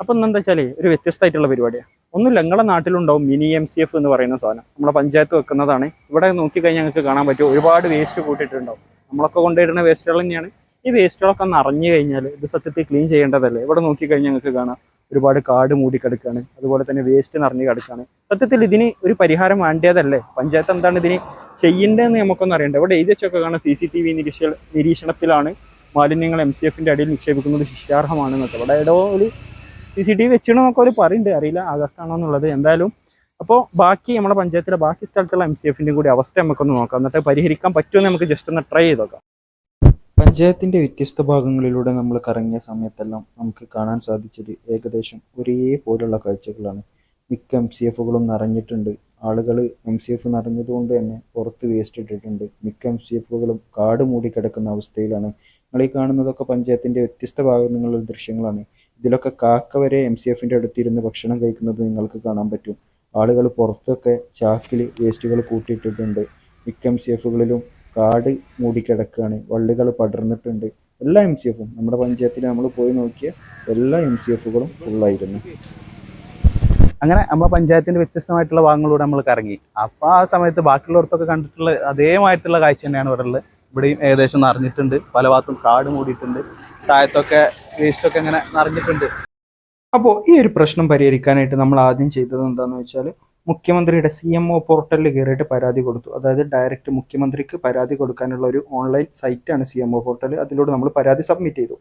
അപ്പം എന്താ വെച്ചാൽ ഒരു വ്യത്യസ്തമായിട്ടുള്ള പരിപാടിയാണ് ഒന്നും ഞങ്ങളുടെ നാട്ടിലുണ്ടാവും മിനി എം സി എഫ് എന്ന് പറയുന്ന സാധനം. നമ്മളെ പഞ്ചായത്ത് വെക്കുന്നതാണ്. ഇവിടെ നോക്കിക്കഴിഞ്ഞാൽ ഞങ്ങൾക്ക് കാണാൻ പറ്റും ഒരുപാട് വേസ്റ്റ് കൂട്ടിയിട്ടുണ്ടാവും. നമ്മളൊക്കെ കൊണ്ടുവരുന്ന വേസ്റ്റുകൾ തന്നെയാണ്. ഈ വേസ്റ്റുകളൊക്കെ നിറഞ്ഞു കഴിഞ്ഞാൽ ഇത് സത്യത്തിൽ ക്ലീൻ ചെയ്യേണ്ടതല്ലേ? ഇവിടെ നോക്കിക്കഴിഞ്ഞാൽ ഞങ്ങൾക്ക് കാണാം ഒരുപാട് കാട് മൂടി കിടക്കുകയാണ്. അതുപോലെ തന്നെ വേസ്റ്റ് നിറഞ്ഞു കിടക്കുകയാണ്. സത്യത്തിൽ ഇതിന് ഒരു പരിഹാരം വേണ്ടതല്ലേ? പഞ്ചായത്ത് എന്താണ് ഇതിന് ചെയ്യേണ്ടതെന്ന് നമുക്കൊന്നും അറിയണ്ടേ. ഇവിടെ എഴുതി വെച്ചൊക്കെ കാണാം സി സി ടി വി നിരീക്ഷ നിരീക്ഷണത്തിലാണ് മാലിന്യങ്ങൾ എം സി എഫിന്റെ അടിയിൽ നിക്ഷേപിക്കുന്നത് ശിക്ഷാർഹമാണെന്നൊക്കെ. ഇവിടെ ഏതോ ഒരു സി സി ടി വി അവർ പറയുന്നുണ്ട് അറിയില്ല ആകാശത്താണോ എന്നുള്ളത്. എന്തായാലും അപ്പോൾ ബാക്കി നമ്മുടെ പഞ്ചായത്തിലെ ബാക്കി സ്ഥലത്തുള്ള എം സി എഫിന്റെ കൂടി അവസ്ഥ നമുക്കൊന്ന് നോക്കാം. എന്നിട്ട് പരിഹരിക്കാൻ പറ്റുമെന്ന് നമുക്ക് ജസ്റ്റ് ഒന്ന് ട്രൈ ചെയ്ത് നോക്കാം. പഞ്ചായത്തിന്റെ വ്യത്യസ്ത ഭാഗങ്ങളിലൂടെ നമ്മൾ കറങ്ങിയ സമയത്തെല്ലാം നമുക്ക് കാണാൻ സാധിച്ചത് ഏകദേശം ഒരേപോലുള്ള കാഴ്ചകളാണ്. മിക്ക എം സി എഫുകളും നിറഞ്ഞിട്ടുണ്ട്. ആളുകൾ എം സി എഫ് നിറഞ്ഞതുകൊണ്ട് തന്നെ പുറത്ത് വേസ്റ്റ് ഇട്ടിട്ടുണ്ട്. മിക്ക എം സി എഫുകളും കാട് മൂടി കിടക്കുന്ന അവസ്ഥയിലാണ്. നിങ്ങൾ ഈ കാണുന്നതൊക്കെ പഞ്ചായത്തിന്റെ വ്യത്യസ്ത ഭാഗങ്ങളിലുള്ള ദൃശ്യങ്ങളാണ്. ഇതിലൊക്കെ കാക്ക വരെ എം സി എഫിന്റെ അടുത്തിരുന്ന് ഭക്ഷണം കഴിക്കുന്നത് നിങ്ങൾക്ക് കാണാൻ പറ്റും. ആളുകൾ പുറത്തൊക്കെ ചാക്കിൽ വേസ്റ്റുകൾ കൂട്ടിയിട്ടിട്ടുണ്ട്. മിക്ക എം സി എഫുകളിലും കാട് മൂടിക്കിടക്കുകയാണ് വള്ളികൾ പടർന്നിട്ടുണ്ട്. എല്ലാ എം സി എഫും നമ്മുടെ പഞ്ചായത്തിൽ നമ്മൾ പോയി നോക്കിയ എല്ലാ എം സി എഫുകളും ഫുള്ളായിരുന്നു അങ്ങനെ നമ്മുടെ പഞ്ചായത്തിന്റെ വ്യത്യസ്തമായിട്ടുള്ള ഭാഗങ്ങളിലൂടെ നമ്മൾ കറങ്ങി. അപ്പൊ ആ സമയത്ത് ബാക്കിയുള്ളവർക്കൊക്കെ കണ്ടിട്ടുള്ള അതേമായിട്ടുള്ള കാഴ്ച തന്നെയാണ് ഇവിടെ ഉള്ളത് ഇവിടെയും ഏകദേശം നിറഞ്ഞിട്ടുണ്ട്. പല ഭാഗത്തും കാട് മൂടിയിട്ടുണ്ട്. താഴത്തൊക്കെ വേസ്റ്റൊക്കെ ഇങ്ങനെ നിറഞ്ഞിട്ടുണ്ട്. അപ്പോൾ ഈ ഒരു പ്രശ്നം പരിഹരിക്കാനായിട്ട് നമ്മൾ ആദ്യം ചെയ്തത് എന്താണെന്ന് വെച്ചാൽ മുഖ്യമന്ത്രിയുടെ സി എം ഒ പോർട്ടലിൽ കയറിയിട്ട് പരാതി കൊടുത്തു. അതായത് ഡയറക്റ്റ് മുഖ്യമന്ത്രിക്ക് പരാതി കൊടുക്കാനുള്ള ഒരു ഓൺലൈൻ സൈറ്റാണ് സി എം ഒ പോർട്ടൽ അതിലൂടെ നമ്മൾ പരാതി സബ്മിറ്റ് ചെയ്തു.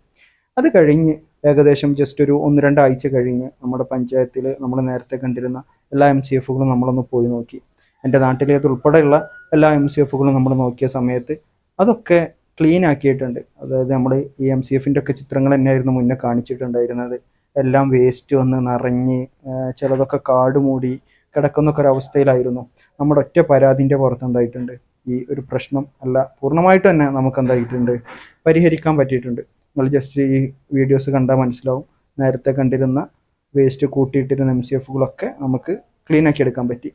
അത് കഴിഞ്ഞ് ഏകദേശം ജസ്റ്റ് ഒരു ഒന്ന് രണ്ടാഴ്ച കഴിഞ്ഞ് നമ്മുടെ പഞ്ചായത്തിൽ നമ്മൾ നേരത്തെ കണ്ടിരുന്ന എല്ലാ എം സി എഫുകളും നമ്മളൊന്ന് പോയി നോക്കി. എന്റെ നാട്ടിലേതുൾപ്പെടെയുള്ള എല്ലാ എം സി എഫുകളും നമ്മൾ നോക്കിയ സമയത്ത് അതൊക്കെ ക്ലീൻ ആക്കിയിട്ടുണ്ട്. അതായത് നമ്മൾ ഈ എം സി എഫിന്റെ ഒക്കെ ചിത്രങ്ങൾ തന്നെയായിരുന്നു മുന്നേ കാണിച്ചിട്ടുണ്ടായിരുന്നത്. എല്ലാം വേസ്റ്റ് വന്ന് നിറഞ്ഞ് ചിലതൊക്കെ കാട് മൂടി കിടക്കുന്നൊക്കെ ഒരവസ്ഥയിലായിരുന്നു നമ്മുടെ ഒറ്റ പരാതിന്റെ പുറത്ത് എന്തായിട്ടുണ്ട്? ഈ ഒരു പ്രശ്നം അല്ല പൂർണമായിട്ട് തന്നെ നമുക്ക് എന്തായിട്ടുണ്ട്? പരിഹരിക്കാൻ പറ്റിയിട്ടുണ്ട്. നിങ്ങൾ ജസ്റ്റ് ഈ വീഡിയോസ് കണ്ടാൽ മനസ്സിലാവും. നേരത്തെ കണ്ടിരുന്ന വേസ്റ്റ് കൂട്ടിയിട്ടിരുന്ന എം സി എഫുകളൊക്കെ നമുക്ക് ക്ലീൻ ആക്കി എടുക്കാൻ പറ്റി.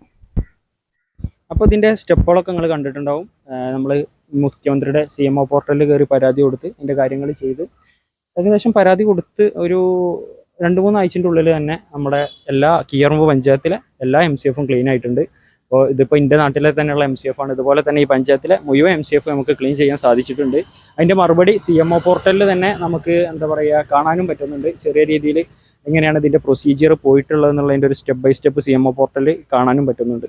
അപ്പോൾ ഇതിന്റെ സ്റ്റെപ്പുകളൊക്കെ നിങ്ങൾ കണ്ടിട്ടുണ്ടാവും. നമ്മൾ മുഖ്യമന്ത്രിയുടെ സി എം ഒ പോർട്ടലിൽ കയറി പരാതി കൊടുത്ത് എന്റെ കാര്യങ്ങൾ ചെയ്ത് ഏകദേശം പരാതി കൊടുത്ത് ഒരു രണ്ട് മൂന്ന് ആഴ്ചന്റെ ഉള്ളിൽ തന്നെ നമ്മുടെ എല്ലാ കീയറമ്പ് പഞ്ചായത്തിലെ എല്ലാ എം സി എഫും ക്ലീൻ ആയിട്ടുണ്ട്. അപ്പോൾ ഇതിപ്പോൾ എന്റെ നാട്ടിലെ തന്നെയുള്ള എം സി എഫ് ആണ്. ഇതുപോലെ തന്നെ ഈ പഞ്ചായത്തിലെ മുഴുവൻ എം സി എഫ് നമുക്ക് ക്ലീൻ ചെയ്യാൻ സാധിച്ചിട്ടുണ്ട്. അതിന്റെ മറുപടി സി എം ഒ പോർട്ടലിൽ തന്നെ നമുക്ക് എന്താ പറയുക കാണാനും പറ്റുന്നുണ്ട്. ചെറിയ രീതിയിൽ എങ്ങനെയാണ് ഇതിന്റെ പ്രൊസീജിയർ പോയിട്ടുള്ളത് എന്നുള്ളതിന്റെ ഒരു step by step C M O പോർട്ടലിൽ കാണാനും പറ്റുന്നുണ്ട്.